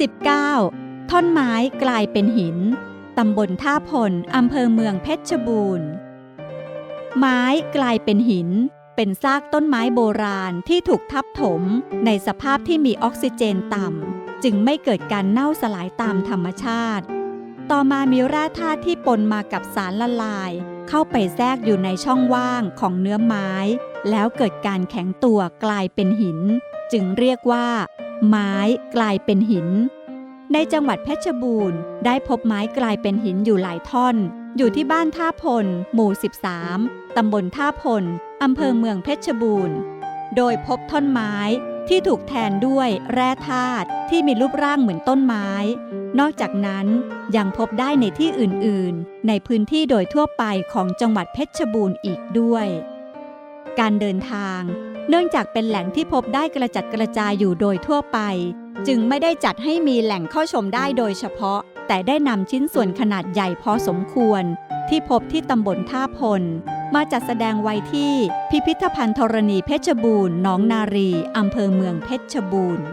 19. ท่อนไม้กลายเป็นหิน ตำบลท่าพล อำเภอเมืองเพชรบูรณ์ ไม้กลายเป็นหิน เป็นซากต้นไม้โบราณที่ถูกทับถม ในสภาพที่มีออกซิเจนต่ำ จึงไม่เกิดการเน่าสลายตามธรรมชาติ ต่อมามีแร่ธาตุที่ปนมากับสารละลาย เข้าไปแทรกอยู่ในช่องว่างของเนื้อไม้ แล้วเกิดการแข็งตัวกลายเป็นหิน จึงเรียกว่า ไม้กลายเป็นหิน ในจังหวัดเพชรบูรณ์ ได้พบไม้กลายเป็นหินอยู่หลายท่อน อยู่ที่บ้านท่าพล หมู่ 13 ตำบลท่าพล อำเภอเมืองเพชรบูรณ์ โดยพบท่อนไม้ที่ถูกแทนด้วยแร่ธาตุที่มีรูปร่างเหมือนต้นไม้ นอกจากนั้นยังพบได้ในที่อื่นๆ ในพื้นที่โดยทั่วไปของจังหวัดเพชรบูรณ์อีกด้วย การเดินทาง เนื่องจากเป็นแหล่งที่พบได้กระจัดกระจายอยู่โดยทั่วไป จึงไม่ได้จัดให้มีแหล่งเข้าชมได้โดยเฉพาะ แต่ได้นำชิ้นส่วนขนาดใหญ่พอสมควร ที่พบที่ตำบลท่าพล มาจัดแสดงไว้ที่พิพิธภัณฑ์ธรณีเพชรบูรณ์หนองนารีอำเภอเมืองเพชรบูรณ์